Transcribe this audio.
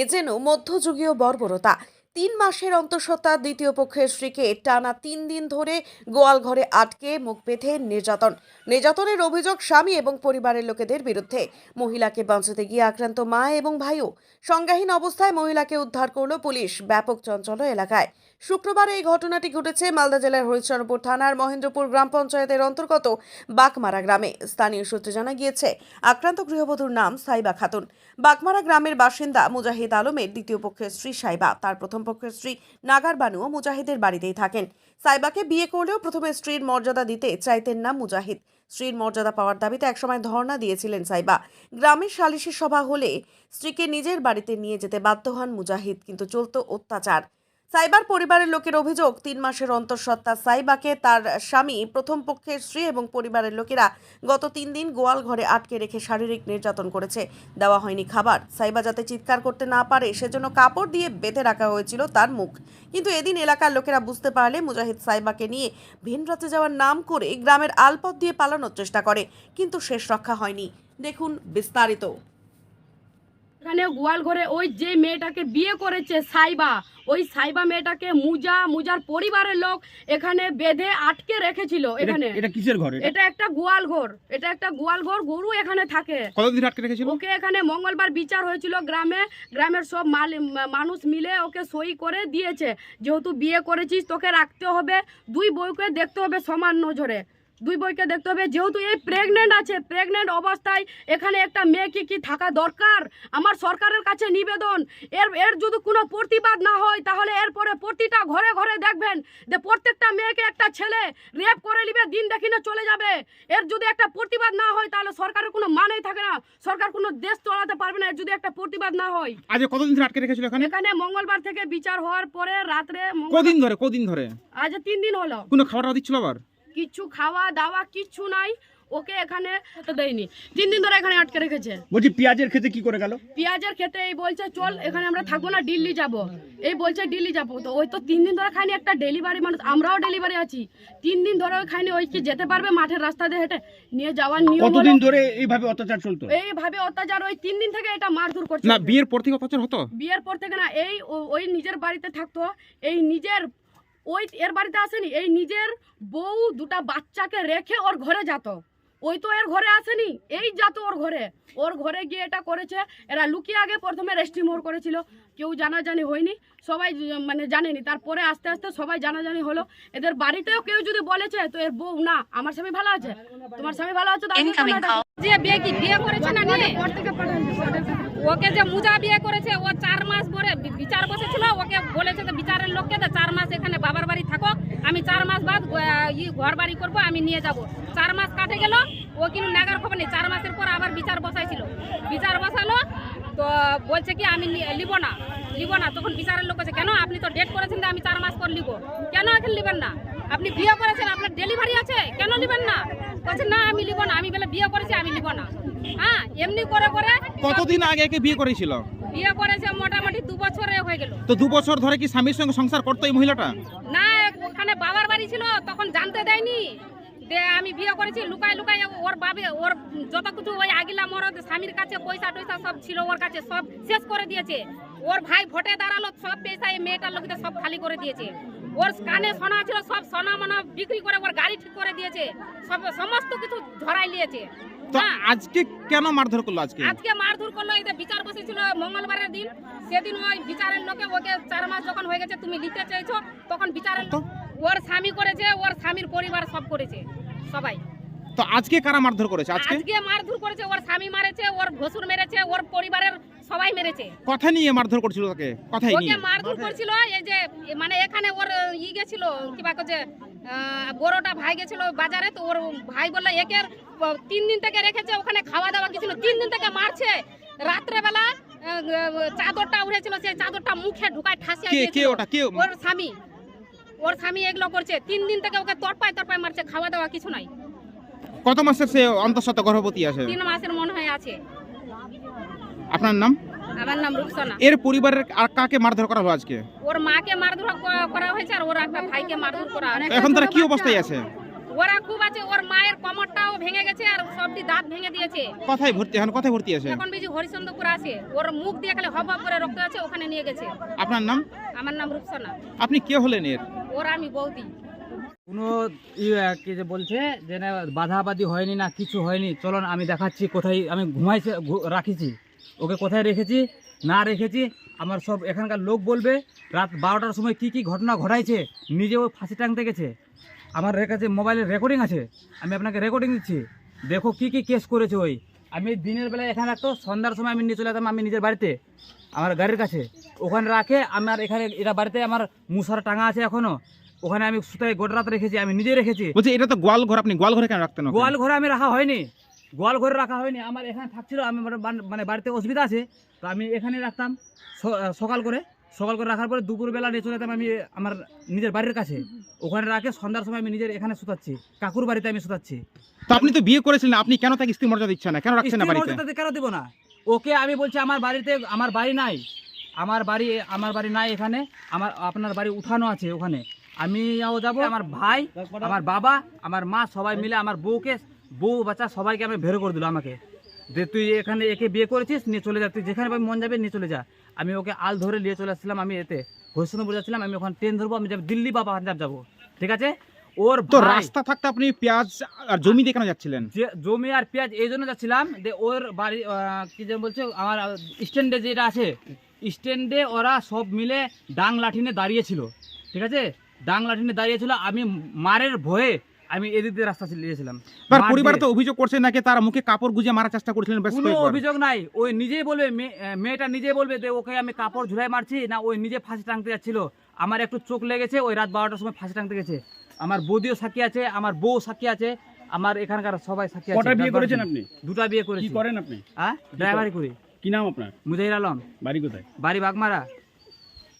এ যেন মধ্যযুগীয় বর্বরতা। তিন মাসের অন্তঃসত্ত্বা দ্বিতীয় পক্ষের স্ত্রীকে টানা তিন দিন ধরে গোয়াল ঘরে আটকে মুখ বেঁধে নির্যাতন। নির্যাতনের অভিযোগ স্বামী এবং পরিবারের লোকেদের বিরুদ্ধে। মহিলাকে বাঁচাতে গিয়ে আক্রান্ত মা এবং ভাইও। সংজ্ঞাহীন অবস্থায় মহিলাকে উদ্ধার করল পুলিশ, ব্যাপক চঞ্চল এলাকায়। শুক্রবার এই ঘটনাটি ঘটেছে মালদা জেলার হরিশ্চন্দ্রপুর থানার মহেন্দ্রপুর গ্রাম পঞ্চায়েতের অন্তর্গত বাকমারা গ্রামে। স্থানীয় সূত্রে জানা গিয়েছে, আক্রান্ত গৃহবধূর নাম সাইবা খাতুন। বাকমারা গ্রামের বাসিন্দা মুজাহিদ আলমের দ্বিতীয় পক্ষের স্ত্রী সাইবা। তার প্রথম পক্ষের স্ত্রী নাগার বানুও মুজাহিদের বাড়িতেই থাকেন। সাইবাকে বিয়ে করলেও প্রথমে স্ত্রীর মর্যাদা দিতে চাইতেন না মুজাহিদ। স্ত্রীর মর্যাদা পাওয়ার দাবিতে একসময় ধর্ণা দিয়েছিলেন সাইবা। গ্রামের সালিশি সভা হলে স্ত্রীকে নিজের বাড়িতে নিয়ে যেতে বাধ্য হন মুজাহিদ, কিন্তু চলত অত্যাচার। সাইবার পরিবারের লোকের অভিযোগ, তিন মাসের অন্তঃসত্ত্বা সাইবাকে তার স্বামী, প্রথম পক্ষের স্ত্রী এবং পরিবারের লোকেরা গত তিন দিন গোয়াল ঘরে আটকে রেখে শারীরিক নির্যাতন করেছে। দেওয়া হয়নি খাবার। সাইবা যাতে চিৎকার করতে না পারে, সেজন্য কাপড় দিয়ে বেঁধে রাখা হয়েছিল তার মুখ। কিন্তু এদিন এলাকার লোকেরা বুঝতে পারলে মুজাহিদ সাইবাকে নিয়ে ভিন রাতে যাওয়ার নাম করে গ্রামের আলপথ দিয়ে পালানোর চেষ্টা করে, কিন্তু শেষ রক্ষা হয়নি। দেখুন বিস্তারিত। এখানে গোয়াল ঘরে ওই যে মেয়েটাকে বিয়ে করেছে সাইবা ওই সাইবা মেয়েটাকে মুজা মুজার পরিবারের লোক এখানে বেঁধে আটকে রেখেছিল এখানে। এটা কিসের ঘর? এটা একটা গোয়াল ঘর। এটা একটা গোয়াল ঘর গরু এখানে থাকে। কতদিন আটকে রেখেছিল? ওকে এখানে মঙ্গলবার বিচার হয়েছিল গ্রামে। গ্রামের সব মানুষ মিলে ওকে সই করে দিয়েছে। যেহেতু বিয়ে করেছিস তোকে রাখতে হবে। দুই বউকে দেখতে হবে সমান নজরে। দুই বইকে দেখতে হবে। যেহেতু এই প্রেগনেন্ট আছে প্রেগনেন্ট অবস্থায় এখানে একটা মেয়েকে কি থাকা দরকার? আমার সরকারের কাছে নিবেদন। এর এর যদি কোনো প্রতিবাদ না হয় তাহলে এরপরে প্রতিটা ঘরে ঘরে দেখবেন যে প্রত্যেকটা মেয়েকে একটা ছেলে রেপ করে নিবে দিন দেখিনে চলে যাবে। এর যদি একটা প্রতিবাদ না হয় তাহলে সরকারের কোনো মানেই থাকে না। সরকার কোনো দেশ চালাতে পারবে না এর যদি একটা প্রতিবাদ না হয়। আজ কতদিন ধরে আটকে রেখেছিল এখানে? এখানে মঙ্গলবার থেকে বিচার হওয়ার পরে রাত্রে কদিন ধরে কদিন ধরে? আজ তিন দিন হলো। কোনো খাবার দিচ্ছিল আবার? কিচ্ছু খাওয়া দাওয়া কিচ্ছু নাই ওকে এখানে তো দেয়নি। তিন দিন ধরে এখানে আটকে রেখেছে। বলছি পেঁয়াজের খেতে কি করে গেল? পেঁয়াজের খেতে এই বলছে চল এখানে আমরা থাকব না দিল্লি যাব। এই বলছে দিল্লি যাব। তো ওই তো তিন দিন ধরে খাইনি একটা ডেলিভারি মানুষ আমরাও ডেলিভারি আছি। তিন দিন ধরে ওই খাইনি ওই কি যেতে পারবে মাঠের রাস্তা দিয়ে হেঁটে? নিয়ে যাওয়ার নিয়ম কতদিন ধরে এইভাবে অত্যাচার চলতো? এইভাবে অত্যাচার ওই তিন দিন থেকে এটা মারধর করছে। না বিয়ের পর থেকে অত্যাচার হতো? বিয়ের পর থেকে না এই ওই নিজের বাড়িতে থাকতো এই নিজের ওই এর বাড়িতে আসেনি। এই নিজের বউ দুটা বাচ্চাকে রেখে ওর ঘরে যেত। ওই তো এর ঘরে আসেনি এই যাতো ওর ঘরে। ওর ঘরে গিয়ে এটা করেছে এরা লুকিয়ে আগে প্রথমে রেস্টিমোর করেছিল। কেউ জানাজানি হয়নি সবাই মানে জানেনি। তারপরে আস্তে আস্তে সবাই জানাজানি হলো। এদের বাড়িতেও কেউ যদি বলেছে তো এর বউ না আমার স্বামী ভালো আছে তোমার স্বামী ভালো আছে যে বিয়ে কি বিয়ে করেছে না ওকে যে মুজা বিয়ে করেছে, ও চার মাস পরে বিচার বসেছিল। ওকে বলেছে তো বিচারের লোককে তো চার মাস এখানে বাবার বাড়ি থাকো আমি চার মাস বাদ ই ঘর বাড়ি করব, আমি নিয়ে যাব। চার মাস কাটে গেল, ও কিন্তু নাগার খবর নেই। চার মাসের পর আবার বিচার বসাইছিল। বিচার বসালো তো বলছে কি আমি লিব না। লিব না। তখন বিচারের লোক আছে কেন? আপনি তো ডেট করেছেন আমি চার মাস পর লিব। কেন এখন লিবেন না? আপনি বিয়ে করেছেন আপনার ডেলিভারি আছে? কেন লিবেন না? বলছে না আমি লিব না। আমি বলে বিয়ে করেছি আমি লিব না। হ্যাঁ এমনি করে করে কতদিন আগে একে বিয়ে করেছিল? বিয়ে করেছে মোটামুটি দু বছরে হয়ে গেল। তো দু বছর ধরে কি স্বামীর সঙ্গে সংসার করতো এই মহিলাটা? না ওখানে বাবার বাড়ি ছিল তখন জানতে দেয়নি। যে আমি বিয়ে করেছি লুকাই লুকাই ওর বাবে ওর যত কিছু ওই আগিলা মরদ স্বামীর কাছে পয়সা টয়সা সব ছিল ওর কাছে সব শেষ করে দিয়েছে। ওর ভাই ভোটে দাঁড়াল সব পয়সা এই মেয়েটার লোকদের সব খালি করে দিয়েছে। ওর কানে সোনা ছিল সব সোনা মোনা বিক্রি করে ওর গাড়ি ঠিক করে দিয়েছে সব সমস্ত কিছু ধরাই নিয়েছে। তো হ্যাঁ। আজকে কেন মারধর করল আজকে? আজকে মারধর করল এই যে বিচার বসেছিল মঙ্গলবারের দিন সেদিন ওই বিচারের লোকে ওকে চার মাস যখন হয়ে গেছে তুমি নিতে চাইছো তখন বিচারের? ওর স্বামী করেছে ওর স্বামীর পরিবার সব করেছে সবাই। তো আজকে কারা মারধর করেছে? আজকে? আজকে মারধর করেছে ওর স্বামী মারেছে ওর ভসুর মেরেছে ওর পরিবারের সবাই মেরেছে। কথা নিয়ে মারধর করছিল তাকে? কথাই ওকে মারধর করেছিল এই যে মানে এখানে ওর ই গেছিল কি বা যে বড়টা ভাই গেছিল বাজারে তো ওর ভাই বলল একের তিন দিন থেকে রেখেছে ওখানে খাওয়া দাওয়া কিছু না। তিন দিন থেকে মারছে। রাত্রেবেলা চাদরটা উড়েছিল সেই চাদরটা মুখে ঢুকায় ঠাসিয়ে কে কে ওটা? কে? ওর স্বামী। ওর স্বামী এগুলো করছে তিন দিন থেকে ওকে তরপায় তরপায় মারছে খাওয়া দাওয়া কিছু নাই। কত মাসের সে অন্তঃসত্ত্বা গর্ভবতী আছে? তিন মাসের মনে হয় আছে। আপনার নাম? আমার নাম রুকসানা এর পরিবারের আর কাকে মারধর করা হলো আজকে? ওর মাকে মারধর করা হয়েছে আর ওর একটা ভাইকে মারধর করা। এখন তারা কি অবস্থায় আছে? ওরা খুব আছে ওর মায়ের কমরটাও ভেঙে গেছে আর সবটি দাঁত ভেঙে দিয়েছে। কোথায় ভর্তি এখন কোথায় ভর্তি আছে? এখন বিজি হরিচন্দ্রপুর আছে। ওর মুখ দিয়ে খালি হব করে রক্ত আছে ওখানে নিয়ে গেছে। আপনার নাম? আমার নাম রূপসনা। আপনি কে হলেন এর? ওর আমি বৌদি কোনো ইয়ে কি যে বলছে, যে না, বাধাবাধি হয়নি না, কিছু হয়নি। চলুন আমি দেখাচ্ছি কোথায় আমি ঘুমাইছে রাখিছি। ওকে কোথায় রেখেছি, না রেখেছি, আমার সব এখানকার লোক বলবে, রাত বারোটার সময় কি কি ঘটনা ঘটাইছে, নিজেও ফাঁসি টাংতে গেছে। আমার কাছে মোবাইলের রেকর্ডিং আছে, আমি আপনাকে রেকর্ডিং দিচ্ছি। দেখো কি কি কেস করেছে ওই। আমি দিনের বেলায় এখানে রাখতো সন্ধ্যার সময় আমি নিয়ে চলে যেতাম, আমি নিজের বাড়িতে। আমার গাড়ির কাছে। ওখানে রাখে আমার এখানে এটা বাড়িতে আমার মুসার টাঙা আছে এখনও। ওখানে আমি সুতায় গোটা রাত রেখেছি আমি নিজে রেখেছি। বলছি এটা তো গোয়াল ঘর আপনি গোয়াল ঘরে কেন রাখতেন গোয়াল ঘরে আমি রাখা হয়নি। গোয়াল ঘরে রাখা হয়নি আমার এখানে থাকছিল আমি মানে মানে বাড়িতে অসুবিধা আছে তো আমি এখানে রাখতাম। সকাল করে সকাল করে রাখার পরে দুপুরবেলা নিয়ে চলে যেতাম আমি আমার নিজের বাড়ির কাছে। ওখানে রাখে সন্ধ্যার সময় আমি নিজের এখানে শুতাচ্ছি কাকুর বাড়িতে আমি শুতাচ্ছি। তো আপনি তো বিয়ে করেছিলেন আপনি কেন তাকে স্ত্রী মর্যাদা দিচ্ছেন না? কেন রাখছেন না বাড়িতে? কেন দেবো না? ওকে আমি বলছি, আমার বাড়িতে, আমার বাড়ি নাই। আমার বাড়ি আমার বাড়ি নাই এখানে। আমার, আপনার বাড়ি উঠানো আছে ওখানে। আমিও যাব, আমার ভাই, আমার বাবা, আমার মা সবাই মিলে আমার বউকে, বউ বাচ্চা সবাইকে আমি বের করে দিল আমাকে। যে তুই এখানে একে বিয়ে করেছিস, নিয়ে চলে যা। তুই যেখানে পাবি, মন যাবে, নিয়ে চলে যা। আমি ওকে আল ধরে নিয়ে চলে আসছিলাম, আমি এতে। হরিশ্চন্দ্রপুর যাচ্ছিলাম, আমি ওখানে ট্রেন ধরবো, আমি যাব, দিল্লি বা পাঞ্জাব যাব। ঠিক আছে? ওর তো রাস্তা থাকতে আপনি পেঁয়াজ আর জমি দিয়ে কেন যাচ্ছিলেন? জমি আর পেঁয়াজ এই জন্য যাচ্ছিলাম যে ওর বাড়ি কি যেন বলছে আমার স্ট্যান্ডে যেটা আছে স্ট্যান্ডে ওরা সব মিলে ডাং লাঠি নিয়ে দাঁড়িয়েছিল ঠিক আছে? ডাং লাঠি নিয়ে দাঁড়িয়েছিল আমি মারের ভয়ে আমি এদিক দিয়ে রাস্তা চালিয়েছিলাম তার পরিবার তো অভিযোগ করছে নাকি তার মুখে কাপড় গুজে মারার চেষ্টা করেছিলেন কোনো অভিযোগ নাই। ওই নিজেই বলবে মেয়ে- মেয়েটা নিজেই বলবে যে ওকে আমি কাপড় ঝুলাই মারছি না ওই নিজে ফাঁসি টাঙতে যাচ্ছিল। আমার একটু চোখ লেগেছে ওই রাত বারোটার সময় ফাঁসি টাঙতে গেছে। আমার বৌদিও সাক্ষী আছে আমার বউ সাক্ষী আছে আমার এখানকার সবাই সাক্ষী আছে। কটা বিয়ে করেছেন আপনি? দুটা বিয়ে কি করেন আপনি? হ্যাঁ? ড্রাইভারি করি। কি নাম আপনার? মুজাহির আলম। বাড়ি কোথায়? বাড়ি বাগমারা।